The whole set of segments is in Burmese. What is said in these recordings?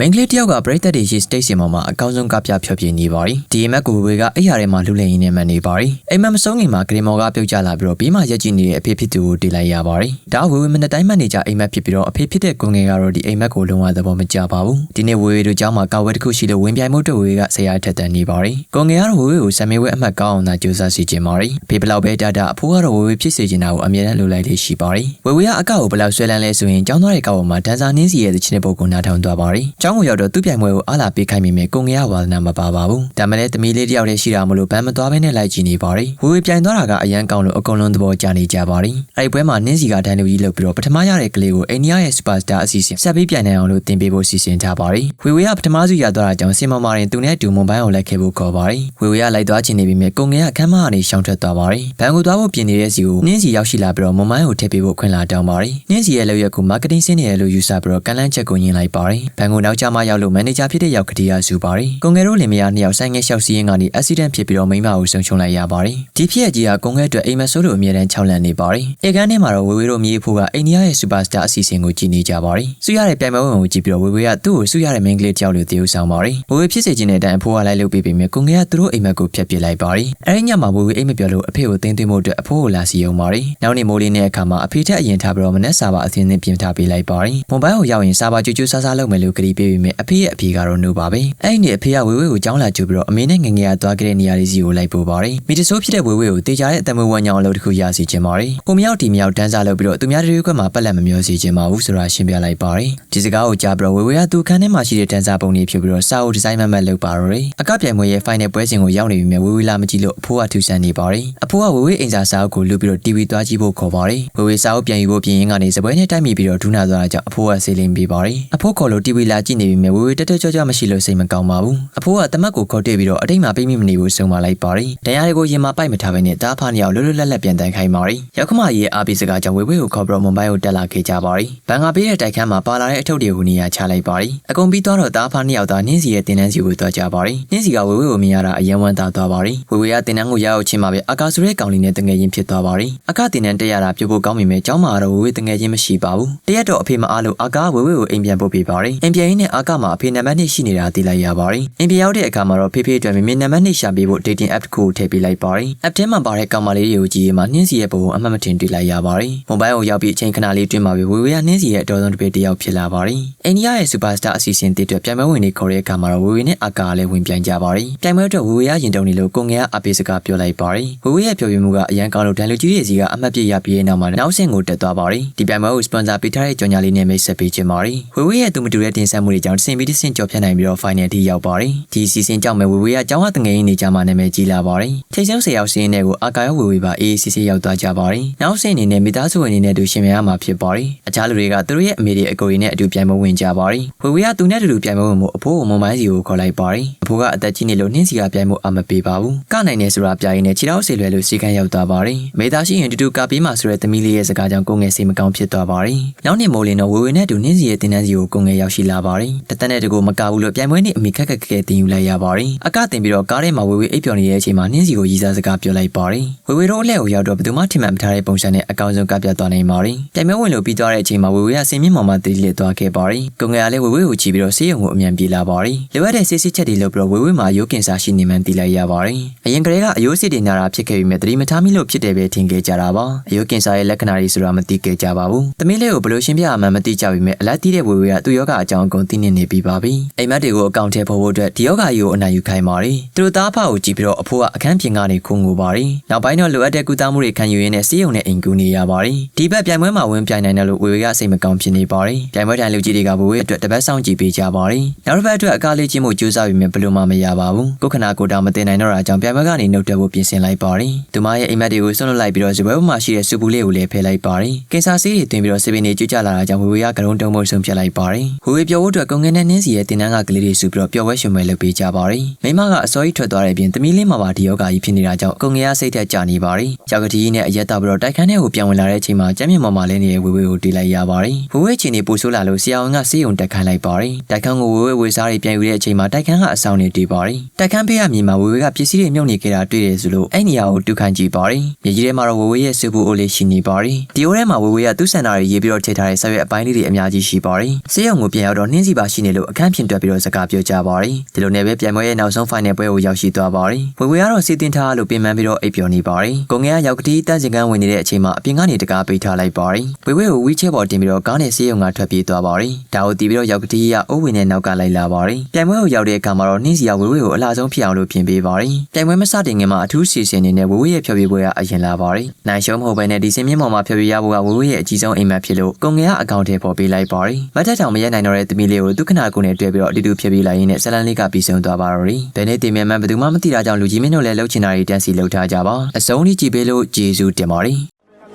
မိန်းကလေးတယောက်ကပရိသတ်တွေရှိစတိတ်စင်ပေါ်မှာအကောင်းဆုံးကပြဖြောပြနေပါရီဒီအမက်ကိုဝေကအဲ့ရထဲမှာလူလင်ရင်းနဲ့မှန်နေပါရီအိမ်မက်မဆုံးခင်မှာဂရင်မော်ကပြုတ်ကျလာပြီးတော့ပြီးမှရက်ကြည့်နေတဲ့အဖေဖြစ်သူကိုတေးလိုက်ရပါရီဒါဝေဝေမနေ့တိုင်းမှနေကြအိမ်မက်ဖြစ်ပြီးတော့အဖေဖြစ်တဲ့ကွန်ငယ်ကတော့ဒီအိမ်မက်ကိုလုံးဝသဘောမကျပါဘူးဒီနေ့ဝေဝေတို့ကျောင်းမှာကာဝဲတစ်ခုရှိလို့ဝင်ပြိုင်မှုတို့ဝေကဆရာထက်တန်နေပါရီကွန်ငယ်ကတော့ဝေဝေကိုဆမ်မေဝဲအမှတ်ကောင်းအောင်သာကြိုးစားစီခြင်းပါရီအဖေဘလောက်ပဲတာတာအဖိုးကတော့ဝေဝေဖြစ်စေချင်တာကိုအမြဲတမ်းလိုလိုက်လေးရှိပါရီဝေဝေကအကောက်ကိုဘလောက်ဆွဲလန်းလဲဆိုရင်ကျောင်းသားတွေကောက်ပေါ်မှာဒန်ဆာနင်းစီရဲ့သချင်းတဲ့ပုံကိုနားထောင်သွားပါရီကျောင်းကိုရောက်တော့သူ့ပြိုင်ပွဲကိုအားလာပေးခိုင်းမိမယ်ကိုငရဝါဒနာမပါပါဘူးဒါမှလည်းသမီးလေးတယောက်တည်းရှိတာမလို့ဘန်းမသွားဘဲနဲ့လိုက်ကြည့်နေပါရီဝေဝေပြိုင်သွားတာကအရန်ကောင်းလို့အကုန်လုံးသဘောကျနေကြပါရီအဲ့ဒီပွဲမှာနင်းစီကဒန်လူကြီးလုပ်ပြီးတော့ပထမရတဲ့ကလေးကိုအိန္ဒိယရဲ့စူပါစတာအစီအစဉ်ဆက်ပြီးပြိုင်နိုင်အောင်လို့တင်ပေးဖို့စီစဉ်ထားပါရီဝေဝေကပထမစုရသွားတာကြောင့်စင်မမာရင်သူနဲ့အတူမွန်ဘိုင်းကိုလိုက်ခဲ့ဖို့ခေါ်ပါရီဝေဝေကလိုက်သွားခြင်းနေပြီးမြဲကိုငရခမ်းမကနေရှောင်ထွက်သွားပါရီဘန်ကိုသွားဖို့ပြင်နေတဲ့စီကိုနင်းစီရောက်ရှိလာပြီးတော့မွန်ဘိုင်းကိုထည့်ပေးဖို့ခွင့်လာတောင်းပါရီနင်းစီရဲ့လောက်ရက်ကိုမာကတင်စင်းနေတယ်လို့ယူဆပြီးတော့ကန်လန်းချက်ကိုညင်လိုက်ပါရီဘန်ကိုနောက်ကျမှရောက်လို့မန်နေဂျာဖြစ်တဲ့ရောက်ကတိယစုပါရီကွန်ငယ်တို့လင်မယားနှစ်ယောက်ဆိုင်ငယ်လျှောက်စီးရင်ကနေအက်ဆီဒန့်ဖြစ်ပြီးတော့မိန်းမကိုဆုံချုံလိုက်ရပါရီဒီဖြစ်ရကြီးကကွန်ငယ်အတွက်အိမ်မဆိုးတို့အမြဲတမ်းခြောက်လန့်နေပါရီအေကန်ထဲမှာတော့ဝေဝေတို့မြေးဖို့ကအိန္ဒိယရဲ့စူပါစတာအစီအစဉ်ကိုကြည်နေကြပါရီစုရတဲ့ပြိုင်ပွဲဝင်ကိုကြည့်ပြီးတော့ဝေဝေကသူ့ကိုစုရတဲ့မိန်းကလေးတယောက်လိုတည်ယူဆောင်ပါရီဝေဝေဖြစ်စေခြင်းတဲ့အတိုင်းအဖိုးကလိုက်လုပ်ပေးပြီးမြကွန်ငယ်ကသူတို့အိမ်မက်ကိုဖျက်ပစ်လိုက်ပါရီအဲဒီညမှာဝေဝေအိမ်မပြောလို့အဖေကိုတင်းသွင်းမှုအတွက်အဖိုးကိုလာစီယုံပါရီနောက်နေ့မိုးလေးနဲ့အခါမှာအဖေထက်အရင်ထားပြီးတော့မနက်စာပါအသင်းသင်းပြင်ထားပေးလိုက်ပါရီမွန်ဘိုင်းကိုရောက်ရင်စာပါကြွကြွဆားဆားလုပ်မယ်လို့ကတိပေးပြီးမြအဖေရဲ့အဖေကတော့နှုတ်ပါပဲအဲ့ဒီနေ့အဖေကဝေဝေကိုကြောင်းလာကြည့်ပြီးတော့အမေနဲ့ငငယ်ရသွားခဲ့တဲ့နေရာလေးစီကိုလိုက်ပို့ပါရီမီတဆိုးဖြစ်တဲ့ဝေဝေကိုတေချာတဲ့အတမွေးဝမ်းကြောင်းအလုပ်တစ်ခုရစီခြင်းပါရီကိုမြောက်တီမြောက်တန်းစားလုပ်ပြီးတော့သူများတို့ကမှပက်လက်မမျောစီခြင်းပါဘူးဆိုတာရှင်းပြလိုက်ပါရီဒီစကားကိုကြားပြီးတော့ဝေဝေကသူခန်းထဲမှာရှိတဲ့တန်းစားပုံတွေဖြုတ်ပြီးတော့စာအုပ်ဒီဇိုင်းမတ်မတ်လုပ်ပါရီအကပြိုင်ပွဲရဲ့ final ပွဲစဉ်ကိုရောက်နေပြီမြဝေဝေလာမကြည့်လို့အဖိုးကထူဆန်းနေပါရီအဖိုးကဝေဝေအိမ်စာစာအုပ်ကိုလူပြီးတော့ TV သွားကြည့်ဖို့ခေါ်ပါရီဝေဝေစာအုပ်ပြန်ယူဖို့ပြင်ရင်းကနေစပွဲနဲ့တိုက်မိပြီးတော့ဒူးနာသွားတာကြောင့်အဖိုးကဆေးလင်းပေးပါရီအဖိုးခေါ်လို့ TV လာကြည့်နေပြီမြဝေဝေတက်တက်ကြွကြွမရှိလို့စိတ်မကောင်းပါဘူးအဖိုးကတမက်ကိုခေါ်တွေ့ပြီးတော့အတိတ်မှာပြိမိမနေဘူးဆုံးမလိုက်ပါရီတရားတွေကိုရင်မပိုက်မထားဘဲနဲ့တားဖားနေအောင်လွတ်လွတ်လပ်လပ်ပြန်တန်ခိုင်းပါရီရောက်ခမကြီးရဲ့အားပေးစကားကြောင့်ဝေဝေကိုခေါ်ပြီးတော့မွန်ဘိုင်းကိုတက်လာခဲ့ကြပါရီဘန်ကပေးတဲ့တိုက်ခန်းမှာပါလာတဲ့အထုပ်တွေကိုနေရာချလိုက်ပါရီအကုန်ပြီးတော့တားဖားနှစ်ယောက်သားနင်းစီရဲ့တင်နန်းစီကိုတွားကြပါရီနင်းစီကဝေဝေကိုမြင်ရတာအယံဝမ်းသာသွားပါရီဝေဝေကတင်နန်းကိုရောက်ချင်းမှာပဲအကာဆိုတဲ့ကောင်လေးနဲ့တငယ်ချင်းဖြစ်သွားပါရီအကတင်နန်းတက်ရတာပြုတ်ဖို့ကောင်းပြီမဲ့ကျောင်းမှာတော့ဝေဝေတငယ်ချင်းမရှိပါဘူးတရက်တော့အဖေမအားလို့အကာဝေဝေကိုအိမ်ပြန်ပို့ပေးပါရီအိမ်ပြန်ရင်းနဲ့အကမှာအဖေနံပါတ်2ရှိနေတာသိလိုက်ရပါရီအိမ်ပြန်ရောက်တဲ့အခါမှာတော့ဖေဖေအတွက်မင်းနံပါတ်2ရှာပေးဖို့ dating app တစ်ခုကိုထည့်ပေးလိုက်ပါရီ app ထဲမှာပါတဲ့ကောင်မလေးတွေကိုကြည့်ရမှာနှင်းစီရဲ့ပုံကိုအမှတ်မတင်တွေ့လိုက်ရပါရီမိုဘိုင်းကိုရောက်ပြီးအချိန်ခဏလေးတွင်းမှာပဲဝေဝေကနှင်းစီရဲ့အတော်ဆုံးတစ်ပေတစ်ယောက်ဖြစ်လာပါရီအိန္ဒိယရဲ့ superstar အစီအစဉ်တစ်အတွက်ပြိုင်ပွဲဝင်တွေခေါ်တဲ့အခါမှာတော့ဝေဝေနဲ့အကာလည်းဝင်ပြိုင်ကြပါရီပြိုင်ပွဲအတွက်ဝေဝေကရင်တုံနေလို့ကိုငယ်ကအပေးစကားပြောလိုက်ပါရီဝေဝေရဲ့ပြောပြမှုကအရန်ကောင်းလို့ဒန်လူကြီးရဲ့စီကအမှတ်ပြရပြီးတဲ့နောက်မှာနောက်ဆင့်ကိုတက်သွားပါရီဒီပြိုင်ပွဲကို sponsor ပေးထားတဲ့ကြော်ညာလေးနဲ့မိတ်ဆက်ပေးခြင်းပါရီဝေဝေရဲ့သူမတူတဲ့တင်ဆက်မှုတွေကြောင့်ဆင်ပြီးတစ်ဆင့်ကြော်ဖြတ်နိုင်ပြီးတော့ final ထိရောက်ပါရီဒီစီစဉ်ကြောင့်မဲ့ဝေဝေကကျောင်းဝတငယ်ရင်းနေကြမှာနာမည်ကြီးလာပါရီထိတ်ဆုံးဆယ်ယောက်စင်းတဲ့ကိုအာကာရောဝေဝေပါအေးစစ်စစ်ရောက်သွားကြပါရီနောက်ဆင့်အနေနဲ့မိသားစုဝင်အနေနဲ့တူရှင်များမှာဖြစ်ပါရီအခြားလူတွေကသူတို့ရဲ့အမေတွေအကိုတွေနဲ့အတူပြိုင်ပွဲဝင်ကြပါရီဝေဝေကသူနဲ့တူတူပြိုင်ပွဲဝင်မှုအဖိုးကိုမွန်မိုင်းစီကိုခေါ်လိုက်ပါရီအဖိုးကအသက်ကြီးနေလို့နှင်းစီကပြိုင်မှုအမပေးပါဘူးကနိုင်နေဆိုတာပြိုင်နေခြေထောက်ဆေလွယ်လို့စီကန်းရောက်သွားပါရီမိသားရှိရင်တူတူကပေးမှဆိုတဲ့သမီးလေးရဲ့စကားကြောင့်ကိုငယ်စိတ်မကောင်းဖြစ်သွားပါရီနောက်နေ့မိုးလင်းတော့ဝေဝေနဲ့တူနှင်းစီရဲ့တင်တန်းစီကိုကိုငယ်ရောက်ရှိလာပါရီတသက်နဲ့တကူမကဘူးလို့ပြိုင်ပွဲနေ့အမိခက်ခက်ခဲတင်ယူလိုက်ရပါရီအကတင်ပြီးတော့ကားထဲမှာဝေဝေအိပ်ပျော်နေတဲ့အချိန်မှာနှင်းစီကိုရည်စားစကားပြောလိုက်ပါရီဝေဝေတို့အလှည့်ကိုရောက်တော့ဘယ်သူမှထင်မှတ်မထားတဲ့ပုံစံနဲ့အကောင်ဆုံးကပြသွားနိုင်ပါရီပြိုင်ပွဲဝင်လို့ပြီးသွားတဲ့အချိန်မှာဝေဝေကစင်မြင့်မောင်မတည်လက်သွားခဲ့ပါရီကိုငယ်ကလည်းဝေဝေကိုချီပြီးတော့ဆေးရုံကိုအမြန်ပြေးလာပါရီလိုအပ်တဲ့ဆေးစစ်ချက်တွေလုပ်ပြီးတော့ဝေဝေမှာရိုးကင်ဆာရှိနေမှန်းသိလိုက်ရပါရီအရင်ကတည်းကအယိုးစစ်တွေနာတာဖြစ်ခဲ့ပြီးမြဲတတိမထားမိလို့ဖြစ်တယ်ပဲထင်ခဲ့ကြတာပါအယိုးကင်ဆာရဲ့လက္ခဏာတွေဆိုတာမသိခဲ့ကြပါဘူးသမီးလေးကိုဘယ်လိုရှင်းပြရမှန်းမသိကြပြီမဲ့အလားတီးတဲ့ဝေဝေကသူ့ယောဂအကြောင်းအကုန်သိနေနေပြီပါပြီအိမ်မက်တွေကိုအကောင့်ထဲပေါ်ဖို့အတွက်ဒီယောဂကြီးကိုအနိုင်ယူခိုင်းပါရီသူတို့သားဖကိုကြည့်ပြီးတော့အဖိုးကအခန်းပြင်ကနေခုံငိုပါရီနောက်ပိုင်းတော့လိုအပ်တဲ့ကုသမှုတွေခံယူရင်းနဲ့စီးရုံနဲ့အိမ်ကူနေရပါရီဒီဘက်ပြိုင်ပွဲမှာဝင်ပြိုင်နိုင်တယ်လို့ဝေဝေကစိတ်မကောင်းဖြစ်နေပါရီပြိုင်ပွဲတိုင်လူကြီးတွေကဝေဝေအတွက်တပတ်ဆောင်ကြည့်ပေးကြပါရီနောက်တစ်ပတ်အတွက်အကားလေးချင်းမှုကြိုးစားပြီးမြဘယ်လိုမှမရပါဘူးကိုခနာကိုတောင်မတင်နိုင်တော့တာကြောင့်ပြိုင်ပွဲကနေနှုတ်တက်ဖို့ပြင်ဆင်လိုက်ပါရီသူမရဲ့အိမ်မက်တွေကိုဆွန့်လွတ်လိုက်ပြီးတော့ဇပွဲပေါ်မှာရှိတဲ့စူပူလေးကိုလည်းဖယ်လိုက်ပါရီကင်ဆာဆေးတွေတွင်ပြီးတော့ဆေးပင်တွေကျွတ်ကျလာတာကြောင့်ဝေဝေကကရုံးတုံးမှုဆုံးဖြတ်လိုက်ပါရီဝေဝေပြောဖို့အတွက်ကုံငယ်နဲ့နင်းစီရဲ့တင်နန်းကကလေးတွေစုပြီးတော့ပျော်ဝဲရွှင်ပွဲလုပ်ပေးကြပါရီမိမကအစောကြီးထွက်သွားတဲ့အပြင်သမီးလေးမှာပါဒီယောဂကြီးဖြစ်နေတာကြောင့်ကုံငယ်ကစိတ်သက်ကြနေပါရီကြောက်ကတိကြီးနဲ့အရက်တော့ပြီးတော့တိုက်ခန်းထဲကိုပြန်ဝင်လာတဲ့အချိန်မှာကျမ်းမြင့်မော်မာလေးနေတဲ့ဝေဝေကိုတီးလိုက်ရပါရီဝေဝေချင်းနေပူဆိုးလာလို့ဆရာဝန်ကဆေးရုံတက်ခိုင်းလိုက်ပါရီတိုက်ခန်းကိုဝေဝေဝေစားတွေပြန်ယူတဲ့အချိန်မှာတိုက်ခန်းကအဆောင်နေတီးပါရီတိုက်ခန်းဖေးရမြေမှာဝေဝေကပစ္စည်းတွေမြုပ်နေကြတာတွေ့တယ်ဆိုလို့အဲ့နေရာကိုတူခန့်ကြည့်ပါရီမြေကြီးထဲမှာတော့ဝေဝေရဲ့စူပူအိုလေးရှိနေပါရီဒီအိုထဲမှာဝေဝေကသူ့စံနာတွေရေးပြီးတော့ထည့်ထားတဲ့ဆက်ရွက်အပိုင်းလေးတွေအများကြီးရှိပါရီဆေးရုံကိုပြန်ရောက်တော့နှင်းစီပါရှိနေလို့အခန်းပြင်တွက်ပြီးတော့စကားပြောကြပါတယ်ဒီလိုနဲ့ပဲပြိုင်ပွဲရဲ့နောက်ဆုံး final ပွဲကိုရောက်ရှိသွားပါတယ်ဝေဝေကတော့စီတင်ထားလို့ပြင်ပန်းပြီးတော့အိပ်ပျော်နေပါတယ်ကိုငယ်ကရောက်ကတိတန့်စင်ကန်းဝင်နေတဲ့အချိန်မှာအပြင်ကနေတကားပိတ်ထားလိုက်ပါတယ်ဝေဝေကိုဝီချဲပေါ်တင်ပြီးတော့ကားနဲ့ဆေးရုံကထွက်ပြေးသွားပါတယ်ဒါကိုတီးပြီးတော့ရောက်ကတိကအိုးဝင်နဲ့နောက်ကလိုက်လာပါတယ်ပြိုင်ပွဲကိုရောက်တဲ့အခါမှာတော့နှင်းစီကဝေဝေကိုအလားဆုံးဖြစ်အောင်လို့ပြင်ပေးပါတယ်ပြိုင်ပွဲမစတင်ခင်မှာအထူးစီစဉ်နေနဲ့ဝေဝေရဲ့ဖြော်ပြပွဲကအရင်လာပါတယ်နိုင်ရှုံးမဟုတ်ဘဲနဲ့ဒီစင်မြင့်ပေါ်မှာဖြော်ပြရဖို့ကဝေဝေရဲ့အကြီးဆုံးအိမ်မက်ဖြစ်လို့ကိုငယ်ကအကောင့်ထဲပေါ်ပေးလိုက်ပါတယ်မတ်တက်တောင်မရက်နိုင်တော့တဲ့သမီးလေးကိုဒုက္ခနာကိုနဲ့တွေ့ပြီးတော့အတူတူဖြော်ပြလိုက်ရင်းနဲ့ဇလန်လေးကပြီးဆုံးသွားပါတော့တယ်ဘယ်နဲ့တင်မြတ်မှဘယ်သူမှမသိတာကြောင့်လူကြီးမင်းတို့လည်းလှုပ်ချင်တာတွေတန်းစီလှုပ်ထားကြပါအစုံကြီးကြည့်ပေးလို့ကျေးဇူးတင်ပါတယ်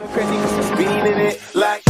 Look at niggas beating it like.